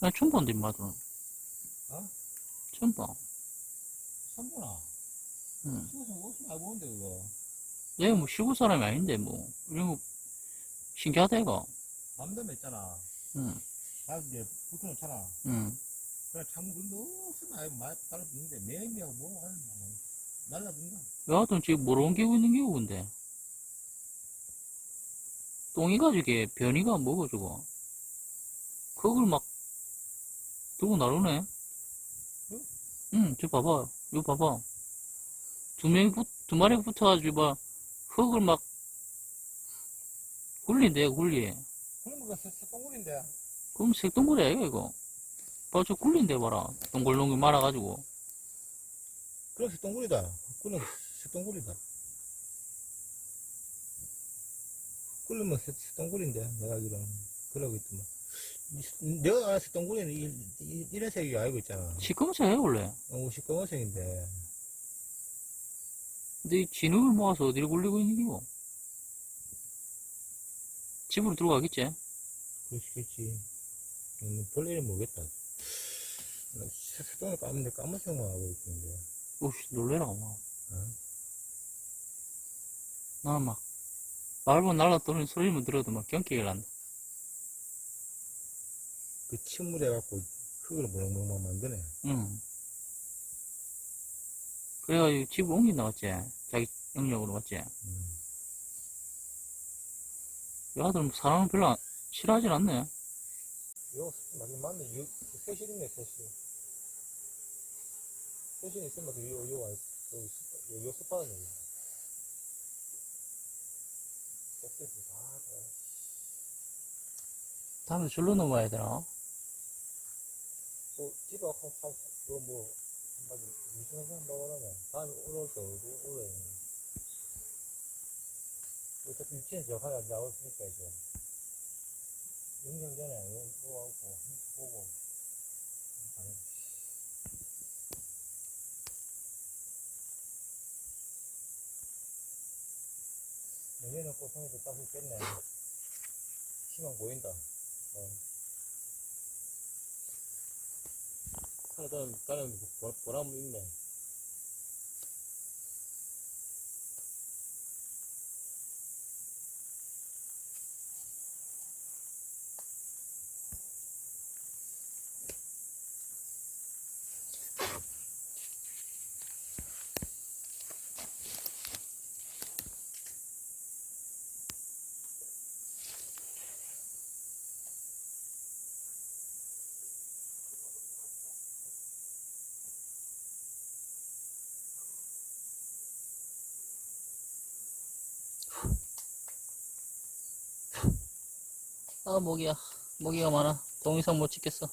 나 처음 본데, 인마들은. 어? 처음 봐. 선보나. 응. 시골에서 옷이 많이 보는데, 그거. 내가 뭐 시골 사람이 아닌데, 뭐. 이런 거, 신기하다, 이거. 남자면 있잖아. 응, 나 이제 붙여놓잖아. 응. 그래, 참, 근데 옷이 많이, 많이 달라붙는데, 매미하고 뭐, 하는 거 날라든가. 여하튼 지금 모르는 게 있는 게 근데. 똥이 가지고 변이가 뭐고, 저거. 그걸 막, 들고 나르네. 응? 응, 저 봐봐. 이거 봐봐. 두 명이 붙, 두 마리가 붙어가지고, 막, 흙을 막, 굴린대, 굴리. 그 새똥굴인데. 그럼 색동굴이야, 이거, 이거. 봐, 저 굴린대, 봐라. 동글동글 말아가지고. 그럼 새똥굴이다. 그럼 새똥굴이다. 끓으면 새- 새똥굴인데, 내가 알기로는. 그러고 있더만. 이- 내가 아는 새똥굴이는 이, 이, 이런 색이 알고 있잖아. 해, 원래. 어, 시꺼먼색인데. 근데 이 진흙을 모아서 어디를 굴리고 있는 기고? 집으로 들어가겠지? 그러시겠지. 음, 본래는 모르겠다. 나 새- 새똥을 까는데 까만색만 하고 있는데. 오씨, 놀래라, 막. 어? 나는 막, 말만 날라떠는 소리만 들어도 막 경기가 난다. 그 침물해갖고 흙을 모락모락 만드네. 응. 그래가지고 집 옮긴다, 맞지? 자기 영역으로, 맞지? 음. 이 아들 뭐 사람을 별로 안- 싫어하진 않네. 이거 맞긴 맞네. 요, 세실 있네, 세실. 세실 있으면 그 요, 요, 요, 요, 요, 요 스파는 여기. 다. 다음에 절로 넘어야 되나? 또, 집에 한, 한, 그 뭐, 한마디, 무슨 생각 나오라면, 다음에 올라올 때 오고, 오래. 어차피 유치원에서 역할이 나왔으니까, 이제. 영상 전에 오고, 보고. 아니, 내년에 고성에도 딱 있겠네. 희망 보인다. 어. 하나 다른, 다른 보- 보람 있네. 아, 모기야. 모기가 많아. 더 이상 못 찍겠어.